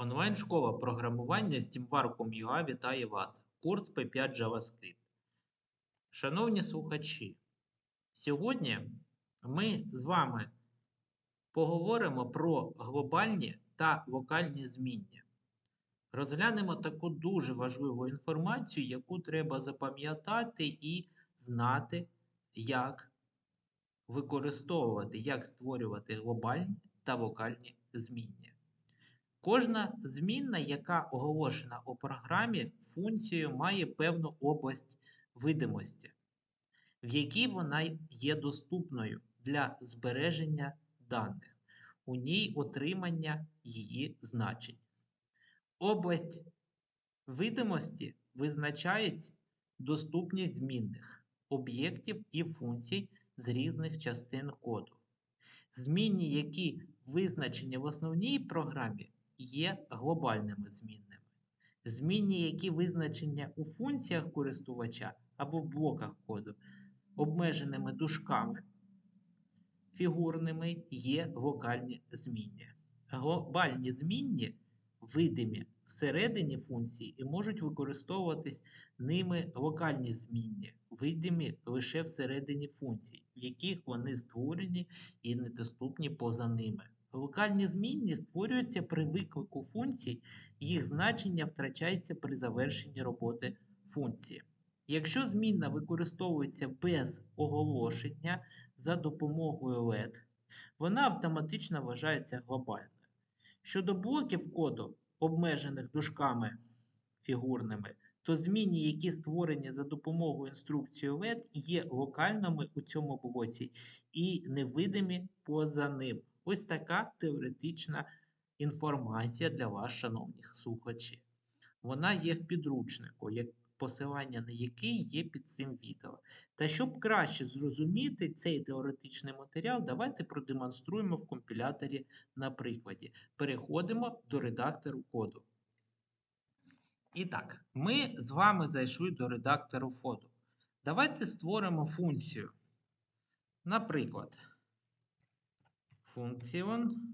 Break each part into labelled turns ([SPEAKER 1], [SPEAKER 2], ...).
[SPEAKER 1] Онлайн-школа програмування SteamWar.com.ua вітає вас. Курс P5 JavaScript. Шановні слухачі, сьогодні ми з вами поговоримо про глобальні та локальні зміння. Розглянемо таку дуже важливу інформацію, яку треба запам'ятати і знати, як використовувати, як створювати глобальні та локальні зміння. Кожна змінна, яка оголошена у програмі функцією, має певну область видимості, в якій вона є доступною для збереження даних, у ній отримання її значень. Область видимості визначається доступність змінних об'єктів і функцій з різних частин коду. Змінні, які визначені в основній програмі, є глобальними змінними. Змінні, які визначені у функціях користувача або в блоках коду, обмеженими дужками фігурними є локальні змінні. Глобальні змінні видимі всередині функції і можуть використовуватись ними локальні змінні, видимі лише всередині функцій, в яких вони створені і недоступні поза ними. Локальні змінні створюються при виклику функцій, їх значення втрачається при завершенні роботи функції. Якщо змінна використовується без оголошення за допомогою LED, вона автоматично вважається глобальною. Щодо блоків коду, обмежених дужками фігурними, то змінні, які створені за допомогою інструкції LED, є локальними у цьому блоці і невидимі поза ним. Ось така теоретична інформація для вас, шановні слухачі. Вона є в підручнику, як посилання на який є під цим відео. Та щоб краще зрозуміти цей теоретичний матеріал, давайте продемонструємо в компіляторі на прикладі. Переходимо до редактору коду. І так, ми з вами зайшли до редактору коду. Давайте створимо функцію. Наприклад, функціон.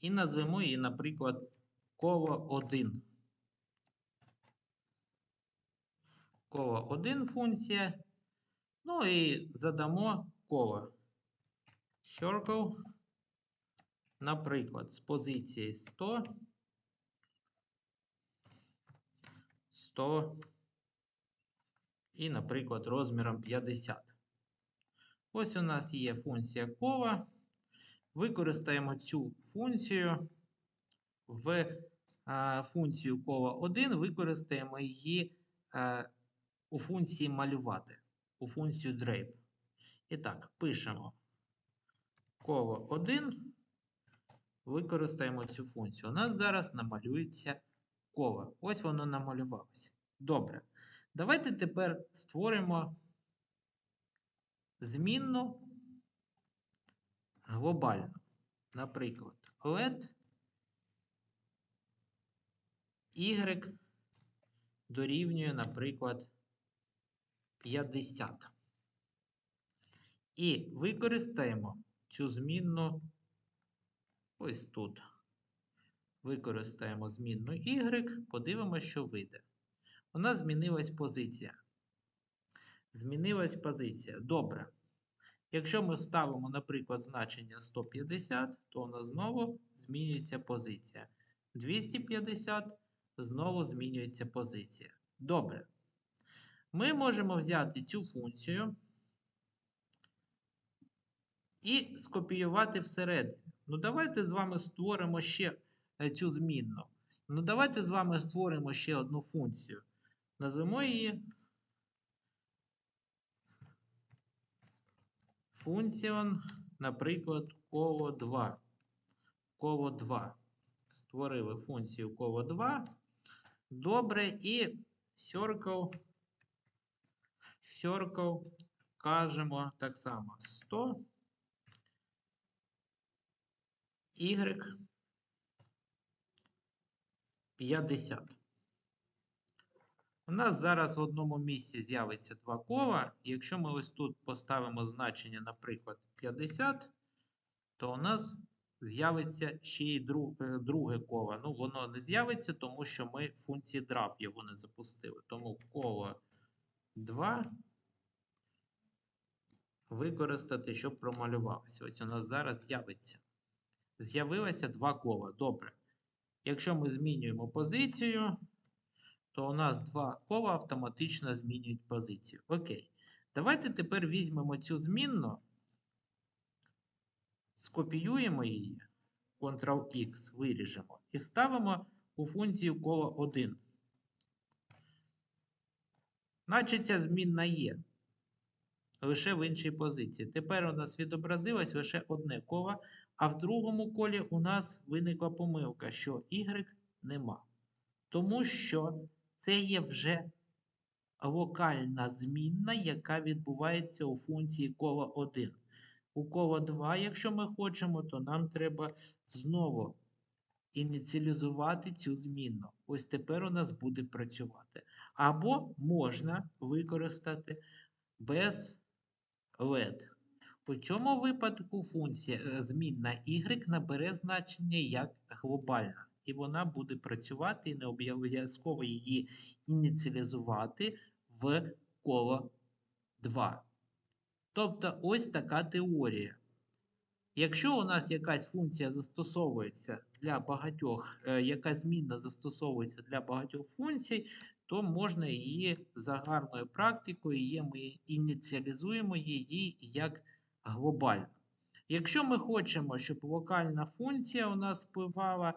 [SPEAKER 1] І назвемо її, наприклад, коло 1. Коло 1 функція. Ну і задамо коло. Circle, наприклад, з позиції 100. 100 і, наприклад, розміром 50. Ось у нас є функція кола. Використаємо цю функцію в а, функцію кола 1, використаємо її а, у функції малювати, у функцію Drive. І так, пишемо коло 1, використаємо цю функцію. У нас зараз намалюється коло. Ось воно намалювалося. Добре. Давайте тепер створимо змінну глобально. Наприклад, LED Y дорівнює, наприклад, 50. І використаємо цю змінну ось тут. Використаємо змінну Y, подивимося, що вийде. У нас змінилась позиція. Змінилась позиція. Добре. Якщо ми вставимо, наприклад, значення 150, то у нас знову змінюється позиція. 250 знову змінюється позиція. Добре. Ми можемо взяти цю функцію і скопіювати всередині. Ну, давайте з вами створимо ще цю змінну. Ну, давайте з вами створимо ще одну функцію. Назвемо її функціон, наприклад, коло 2. Коло 2. Створили функцію коло 2. Добре, і circle, circle кажемо так само 100. Y 50. У нас зараз в одному місці з'явиться два кола. Якщо ми ось тут поставимо значення, наприклад, 50, то у нас з'явиться ще й е, друге коло. Ну, воно не з'явиться, тому що ми в функції draft його не запустили. Тому коло 2 використати, щоб промалювалося. Ось у нас зараз з'явиться. З'явилося два кола. Добре. Якщо ми змінюємо позицію, то у нас два кола автоматично змінюють позицію. Окей. Давайте тепер візьмемо цю змінну, скопіюємо її, Ctrl-X, виріжемо і вставимо у функцію коло 1. Наче ця змінна є. Лише в іншій позиції. Тепер у нас відобразилось лише одне коло, а в другому колі у нас виникла помилка, що y нема. Тому що це є вже локальна змінна, яка відбувається у функції кола 1. У коло 2, якщо ми хочемо, то нам треба знову ініціалізувати цю змінну. Ось тепер у нас буде працювати. Або можна використати без LED. У цьому випадку функція е, змінна y набере значення як глобальна. І вона буде працювати і не обов'язково її ініціалізувати в коло 2. Тобто ось така теорія. Якщо у нас якась функція застосовується для багатьох, е, якась змінна застосовується для багатьох функцій, то можна її за гарною практикою, є, ми ініціалізуємо її як глобальну. Якщо ми хочемо, щоб локальна функція у нас впливала,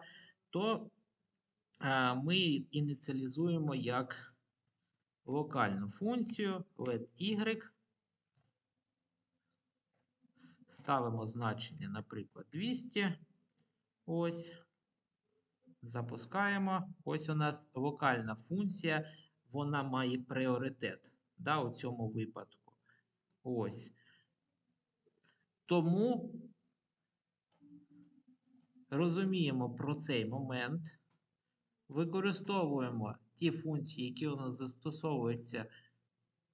[SPEAKER 1] то ми ініціалізуємо як локальну функцію let y. Ставимо значення, наприклад, 200. Ось. Запускаємо. Ось у нас локальна функція, вона має пріоритет да, у цьому випадку. Ось. Тому розуміємо про цей момент. Використовуємо ті функції, які у нас застосовуються,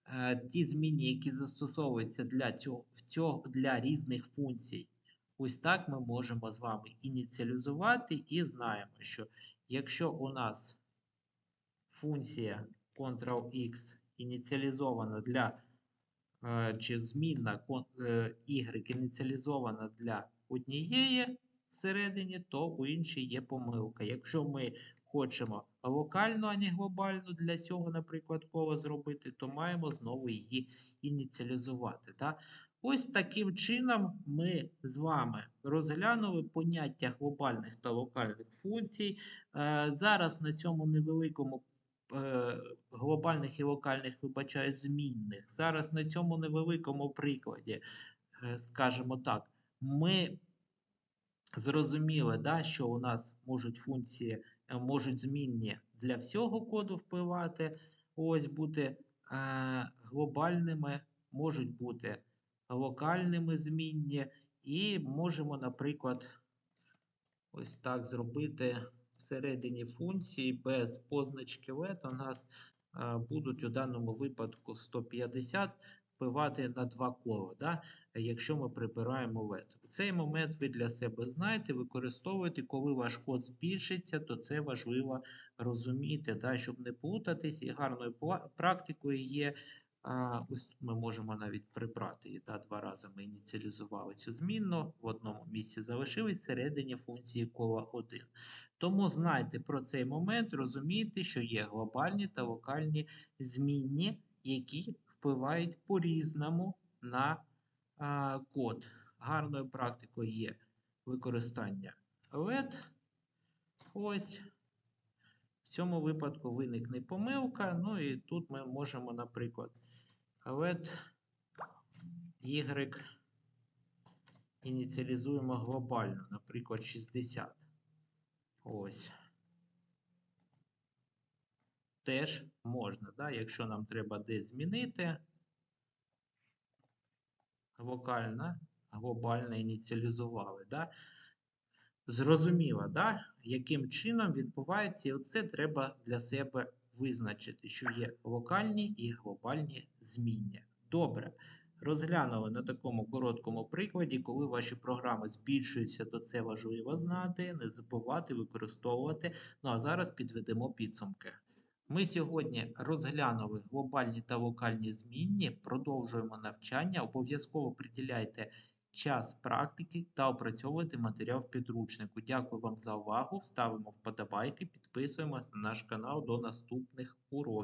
[SPEAKER 1] е, ті зміни, які застосовуються для, цього, для різних функцій. Ось так ми можемо з вами ініціалізувати і знаємо, що якщо у нас функція Ctrl-X ініціалізована для е, чи змінна е, y ініціалізована для однієї всередині, то у іншій є помилка. Якщо ми хочемо локальну, а не глобальну для цього, наприклад, коло зробити, то маємо знову її ініціалізувати. Так? Ось таким чином ми з вами розглянули поняття глобальних та локальних функцій. Е, зараз на цьому невеликому е, глобальних і локальних вибачаю змінних. Зараз на цьому невеликому прикладі, е, скажімо так, ми зрозуміли, да, що у нас можуть функції, можуть змінні для всього коду впливати, ось бути глобальними, можуть бути локальними змінні, і можемо, наприклад, ось так зробити всередині функції без позначки LED. У нас будуть у даному випадку 150 впливати на два кола, да? якщо ми прибираємо LED. Цей момент ви для себе знаєте, використовуєте, коли ваш код збільшиться, то це важливо розуміти, да? щоб не плутатись. І гарною практикою є а, Ось ми можемо навіть прибрати її. Да, Два рази ми ініціалізували цю змінну, в одному місці залишились всередині функції кола 1. Тому знайте про цей момент, розумійте, що є глобальні та локальні змінні, які впливають по-різному на а, код. Гарною практикою є використання LED. Ось. В цьому випадку виникне помилка. Ну і тут ми можемо, наприклад, LED Y ініціалізуємо глобально, наприклад, 60. Ось. Теж можна, да? якщо нам треба десь змінити. Локально, глобально ініціалізували. Да? Зрозуміло, да? яким чином відбувається, і оце треба для себе визначити, що є локальні і глобальні зміння. Добре. Розглянули на такому короткому прикладі, коли ваші програми збільшуються, то це важливо знати, не забувати використовувати. Ну а зараз підведемо підсумки. Ми сьогодні розглянули глобальні та локальні змінні, продовжуємо навчання. Обов'язково приділяйте час практики та опрацьовувати матеріал в підручнику. Дякую вам за увагу. Ставимо вподобайки, підписуємося на наш канал до наступних уроків.